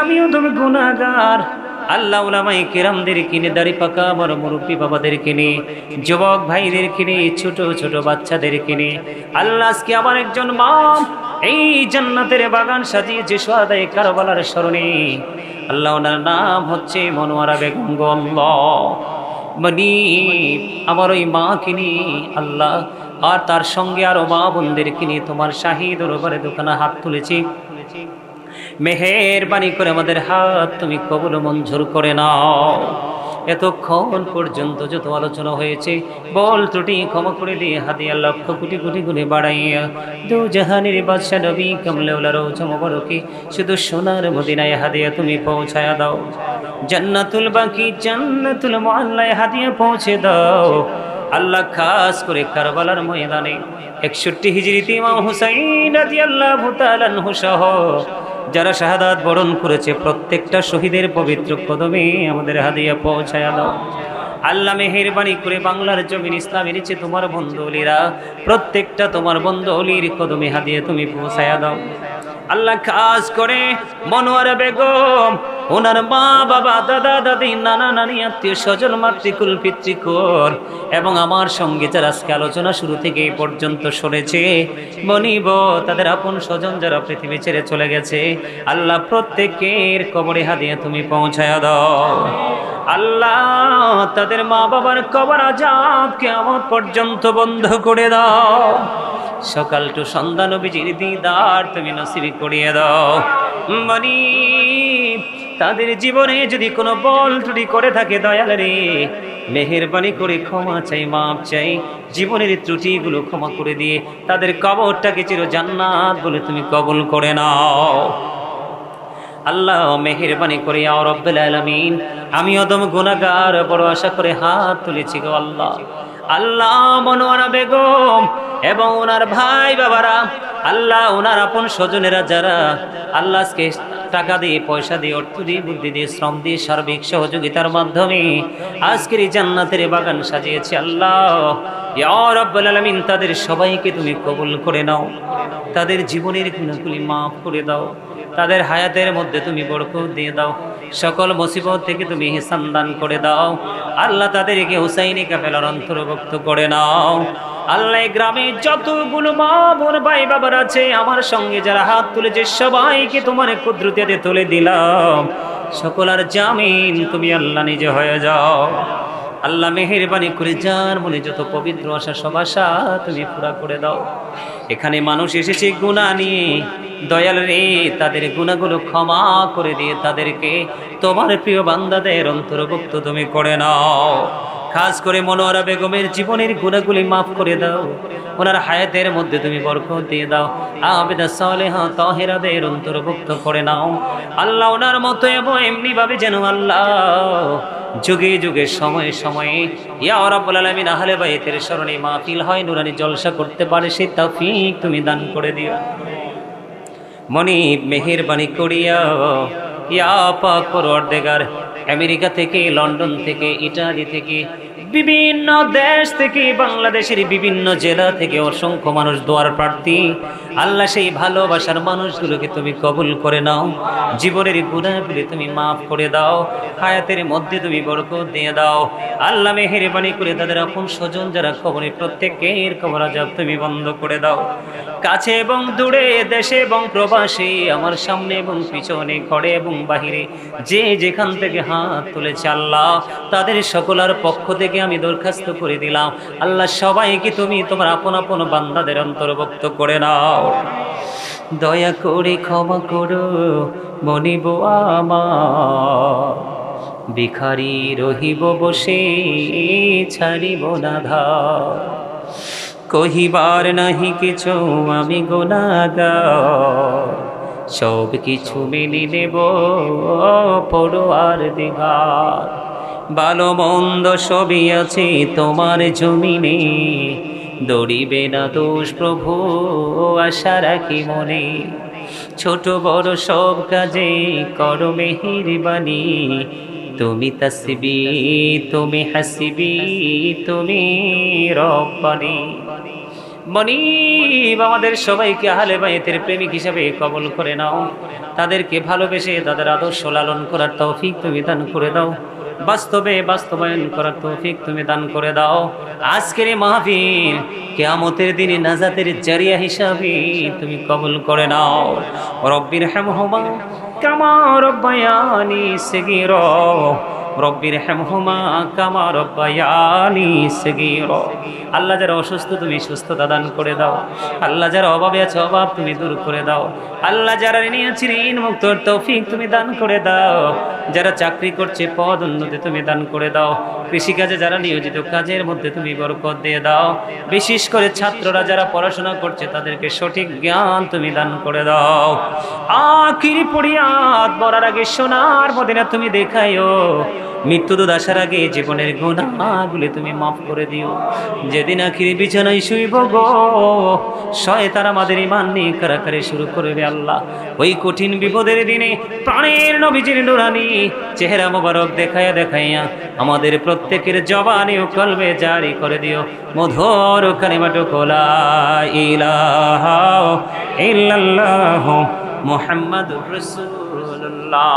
আমিও তুমি কিনে, দাড়ি পাকা মুরব্বী বাবাদের কিনে, যুবক ভাইদের কিনে, ছোট ছোট বাচ্চাদের কিনে। আল্লাহ আবার একজন মা, এই জান্নাতের বাগান সাজিয়েছে সোয়াদাই কারবালার স্মরণে, আল্লাহ ওনার নাম হচ্ছে মনোয়ারা বেগম গো মানে আমার ওই মা কিনি আল্লাহ, আর তার সঙ্গে আরও মা বোনদের কিনে তোমার শাহিদ ওরবারে দোকানে হাত তুলেছি। মেহেরবানি করে আমাদের হাত তুমি কবল মঞ্জুর করে নাও। এতক্ষণ পর্যন্ত যত আলোচনা হয়েছে, বল ত্রুটি ক্ষমা করে দিয়ে হাতিয়া লক্ষ কোটি কোটি গুণে বাড়াইয়া দু জাহানের বাদশা নবী কামলেউলার চমবরকে শুধু সোনার মদিনায় হাদিয়া তুমি পৌঁছায়া দাও। জান্নাতুল বাকি, জান্নাতুল মোয়াল্লায় হাদিয়া পৌঁছে দাও। আল্লাহ খাস করে কারবালার ময়দানে একষট্টি হিজরিতে ইমাম হুসাইন রাদিয়াল্লাহু তাআলা আনহু সহ যারা শাহাদাত বরণ করেছে, প্রত্যেকটা শহীদের পবিত্র কদমে আমাদের হাদিয়া পৌঁছায় দাও। আল্লাহ মেহেরবানি করে বাংলার জমিন ইসলামের নিচে তোমার বন্ধু অলিরা প্রত্যেকটা তোমার বন্ধু অলির কদমে হাদিয়ে তুমি পৌঁছায়া দাও। আল্লাহ কাজ করে মনোয়ার বেগম ওনার মা বাবা দাদা, দাদি, নানা, নানি, আত্মীয় স্বজন, মাতৃকুল, পিতৃকুল এবং আমার সঙ্গে যারা আজকে আলোচনা শুরু থেকে এই পর্যন্ত শুনেছে মনিব তাদের আপন স্বজন যারা পৃথিবী ছেড়ে চলে গেছে, আল্লাহ প্রত্যেকের কবরে হাদিয়ে তুমি পৌঁছায়া দাও। আল্লাহ তাদের মা বাবার কবর আজাবকে আমার পর্যন্ত বন্ধ করে দাও। সকাল টু সন্ধ্যা নবীজির দিদার তুমি নসিবি করিয়ে দাও। মানি তাদের জীবনে যদি কোনো বল ত্রুটি করে থাকে দয়াল রে, মেহেরবানি করে ক্ষমা চাই, মাপ চাই, জীবনের ত্রুটিগুলো ক্ষমা করে দিয়ে তাদের কবরটাকে চির জান্নাত বলে তুমি কবল করে নাও। আল্লাহ মেহেরবানি করে আর রব্বুল আলামিন, আমি অদম গুনাহগার, বড় আশা করে হাত তুলেছি গো আল্লাহ। আল্লাহ মনোয়ারা বেগম এবং ওনার ভাই বাবারা, আল্লাহ ওনার আপন স্বজনেরা যারা আল্লাহকে টাকা দিয়ে, পয়সা দিয়ে, অর্থ দিয়ে, বুদ্ধি দিয়ে, শ্রম দিয়ে, সার্বিক সহযোগিতার মাধ্যমে আজকের এই জান্নাতের বাগান সাজিয়েছে আল্লাহ। রাব্বুল আলামিন, তাদের সবাইকে তুমি কবুল করে নাও। তাদের জীবনের গুণাগুলি মাফ করে দাও। তাদের হায়াতের মধ্যে তুমি বরকত দিয়ে দাও। সকল মুসিবত থেকে তুমি হিসান দান করে দাও। আল্লাহ তাদেরকে হুসাইনি কাফেলার অন্তর্ভুক্ত করে নাও। আল্লাহ গ্রামে যতগুলো মা বোন, ভাই বাবার আছে, আমার সঙ্গে যারা হাত তুলেছে, সবাইকে তোমার কুদরতিতে তুলে দিলাম। সকল আর জামিন তুমি আল্লাহ নিজে হয়ে যাও। আল্লাহ মেহেরবানি করে যার মনে যত পবিত্র আশা, সব আশা তুমি পুরা করে দাও। এখানে মানুষ এসেছে গুণা নিয়ে। দয়াল রে, তাদের গুণাগুলো ক্ষমা করে দিয়ে তাদেরকে তোমার প্রিয় বান্দাদের অন্তর্ভুক্ত তুমি করে নাও। খাস করে মনোয়ারা বেগমের জীবনের গুণাগুলি মাফ করে দাও। ওনার হায়াতের মধ্যে তুমি বরকত দিয়ে দাও। আবেদা সালেহা তহেরাদের অন্তর্ভুক্ত করে নাও। আল্লাহ ওনার মতো এবং এমনি ভাবে যেন আল্লাহ যুগে যুগে, সময়ে সময়ে ইয়া রাব্বুল আলামিন আহলে বাইতের স্মরণে মাহফিল হয়, নুরানি জলসা করতে পারে সেই তৌফিক তুমি দান করে দিও। মনিব, মেহেরবানি করিয়া ইয়া আমেরিকা থেকে, লন্ডন থেকে, ইটালি থেকে, বিভিন্ন দেশ থেকে, বাংলাদেশের বিভিন্ন জেলা থেকে অসংখ্য মানুষ দোয়ার প্রার্থী। আল্লাহ সেই ভালোবাসার মানুষগুলোকে তুমি কবুল করে নাও। জীবনের গুণাগুলি তুমি মাফ করে দাও। হায়াতের মধ্যে তুমি বরকত দিয়ে দাও। আল্লাহ মেহেরবানি করে তাদের আপন স্বজন যারা খবরে প্রত্যেকের খবর আজাব তুমি বন্ধ করে দাও। কাছে এবং দূরে, দেশে এবং প্রবাসে, আমার সামনে এবং পিছনে, ঘরে এবং বাহিরে, যে যেখান থেকে হাত তুলেছে আল্লাহ, তাদের সকলার পক্ষ থেকে আমি দরখাস্ত করে দিলাম। আল্লাহ সবাইকে তুমি তোমার আপন আপন বান্দাদের অন্তর্ভুক্ত করে নাও। দয়া করে ক্ষমা করো, মনিব আমার। ভিখারি রহিব বসে, ছাড়িব না ধার। কহিবার নাহি কিছু, আমি গোনাগা সব কিছু মেনে নেব পড়োয়ার দেবার ভালো মন্দ সবই আছে তোমার জমিনে। দড়িবে না দোষ প্রভু, আশা রাখি মনে। ছোট বড় সব কাজে করো মেহিরবানি। তুমি তসবি, তুমি হাসিবি, তুমি রব্বানি। মনিব, আমাদের সবাইকে আহলে বাইতের প্রেমিক হিসাবে কবল করে নাও। তাদেরকে ভালোবেসে তাদের আদর্শ লালন করার তৌফিক তুমি দান করে দাও। বাস্তবে বাস্তবায়ন করার তৌফিক তুমি দান করে দাও। আজকের মাহফিল কেয়ামতের দিনে নাজাতের জারিয়া হিসাবে তুমি কবুল করে নাও। রব্বির হেমহমা কামা রব্বায়ানি সেগির। রব্বির হেমহমা কামা রব্বায়ানি সেগির। আল্লাহ যারা অসুস্থ তুমি সুস্থতা দান করে দাও। আল্লাহ যারা অভাবে আছে অভাব তুমি দূর করে দাও। আল্লাহ যারা নিয়েছি ঋণ মুক্ত তৌফিক তুমি দান করে দাও। যারা চাকরি করছে পদ উন্নতি তুমি দান করে দাও। কৃষিকাজে যারা নিয়োজিত কাজের মধ্যে তুমি বরকত দিয়ে দাও। বিশেষ করে ছাত্ররা যারা পড়াশোনা করছে তাদেরকে সঠিক জ্ঞান তুমি দান করে দাও। আখিরি বরার আগে সোনার মদিনা তুমি দেখাইও। মৃত্যুদূত আসার আগে জীবনের গুণাগুলি তুমি মাফ করে দিও। যেদিন আখিরি বিছানায় শুইব গো, শয়তান আমাদের ইমান নিয়ে কারাকারি শুরু করবে আল্লাহ। ওই কঠিন বিপদের দিনে প্রাণের নবীজির নুরানি চেহারা মোবারক দেখাইয়া দেখাইয়া আমাদের প্রত্যেকের জবানি ও কলবে জারি করে দিও। মধুর কালিমাটু কোলা ইলাহা ইল্লাল্লাহ মুহাম্মাদুর রাসূলুল্লাহ।